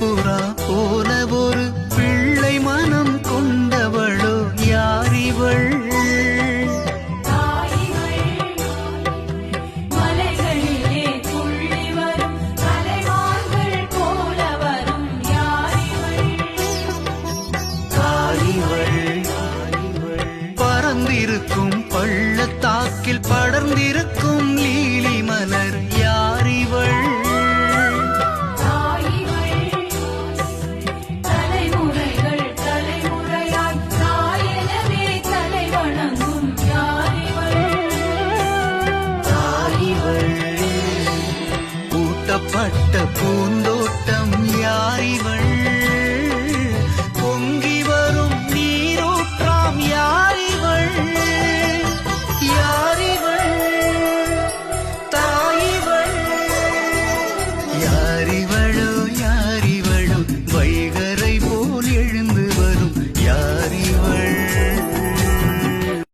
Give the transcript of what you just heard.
புறா போல ஒரு பிள்ளை மனம் கொண்டவளோ யாரிவள்? மலைகளிலே துள்ளி வரும் பூந்தோட்டம் யாரிவள்? பொங்கி வரும் நீரூற்றாம் யாரிவள்? யாரிவள்? தாயிவள்? யாரிவள்?